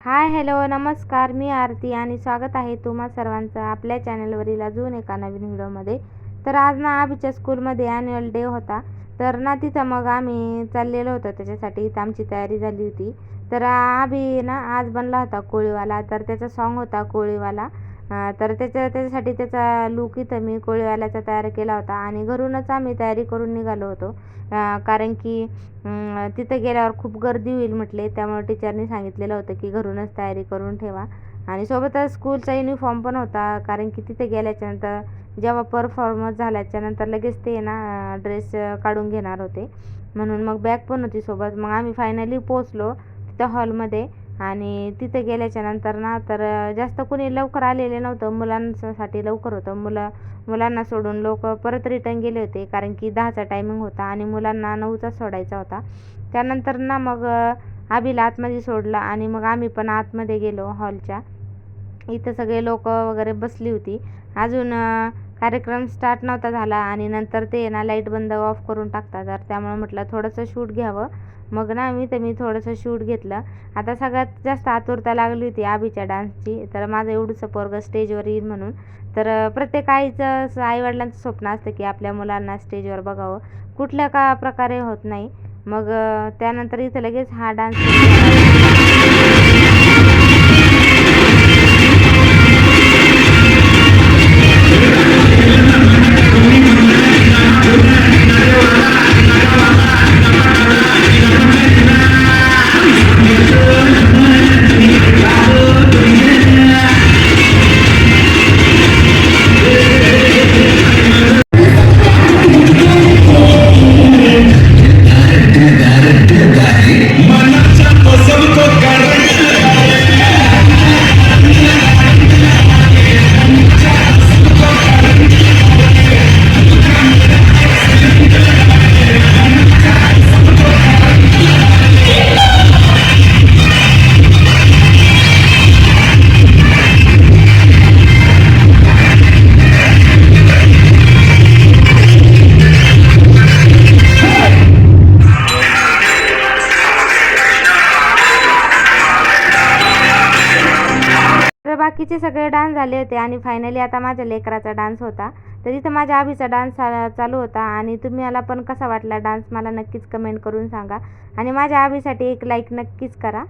Hi hello नमस्कार. मी आरती आणि स्वागत आहे तुम्हा सर्वांचं आपल्या चॅनलवरील अजून एका नवीन व्हिडिओमध्ये. तर आज ना आबीच्या स्कूलमध्ये ॲन्युअल डे होता. तर ना तिथं मग आम्ही चाललेलो होतो. त्याच्यासाठी इथं आमची तयारी झाली होती. तर आबी ना आज बनला होता कोळीवाला. तर त्याचा सॉन्ग होता कोळीवाला. तर त्याच्या त्याच्यासाठी त्याचा लूक इथं मी कोळीवाल्याचा तयार केला होता आणि घरूनच आम्ही तयारी करून निघालो होतो. कारण की तिथं गेल्यावर खूप गर्दी होईल म्हटले त्यामुळे टीचरनी सांगितलेलं होतं की घरूनच तयारी करून ठेवा. आणि सोबतच स्कूलचा युनिफॉर्म पण होता कारण की तिथे गेल्याच्यानंतर जेव्हा परफॉर्मन्स झाल्याच्यानंतर लगेच ते ना ड्रेस काढून घेणार होते. म्हणून मग बॅग पण होती सोबत. मग आम्ही फायनली पोचलो तिथं हॉलमध्ये आणि तिथं गेल्याच्यानंतर ना तर जास्त कुणी लवकर आलेले नव्हतं. मुलांसाठी लवकर होतं. मुलं मुलांना सोडून लोक परत रिटर्न गेले होते कारण की दहाचा टायमिंग होता आणि मुलांना नऊचा सोडायचा होता. त्यानंतर ना मग आबीला आतमध्ये सोडलं आणि मग आम्ही पण आतमध्ये गेलो हॉलच्या. इथं सगळे लोक वगैरे बसली होती. अजून कार्यक्रम स्टार्ट नव्हता झाला आणि नंतर ते ना लाइट बंद ऑफ करून टाकतात. तर त्यामुळे म्हटलं थोडंसं शूट घ्यावं. मग ना मी तर मी थोडंसं शूट घेतलं. आता सगळ्यात जास्त आतुरता लागली होती आबीच्या डान्सची तर माझं एवढंसं पोरग स्टेजवर येईल म्हणून. तर प्रत्येक आईचं असं आईवडिलांचं स्वप्न असतं की आपल्या मुलांना स्टेजवर बघावं. कुठल्या का प्रकारे होत नाही. मग त्यानंतर इथं लगेच हा डान्स तर बाकीचे सगळे डान्स झाले होते आणि फायनली आता माझ्या लेकराचा डान्स होता. तर इथं माझ्या आबीचा डान्स चालू होता आणि तुम्ही मला पण कसा वाटला डान्स मला नक्कीच कमेंट करून सांगा. आणि माझ्या आबीसाठी एक लाईक नक्कीच करा.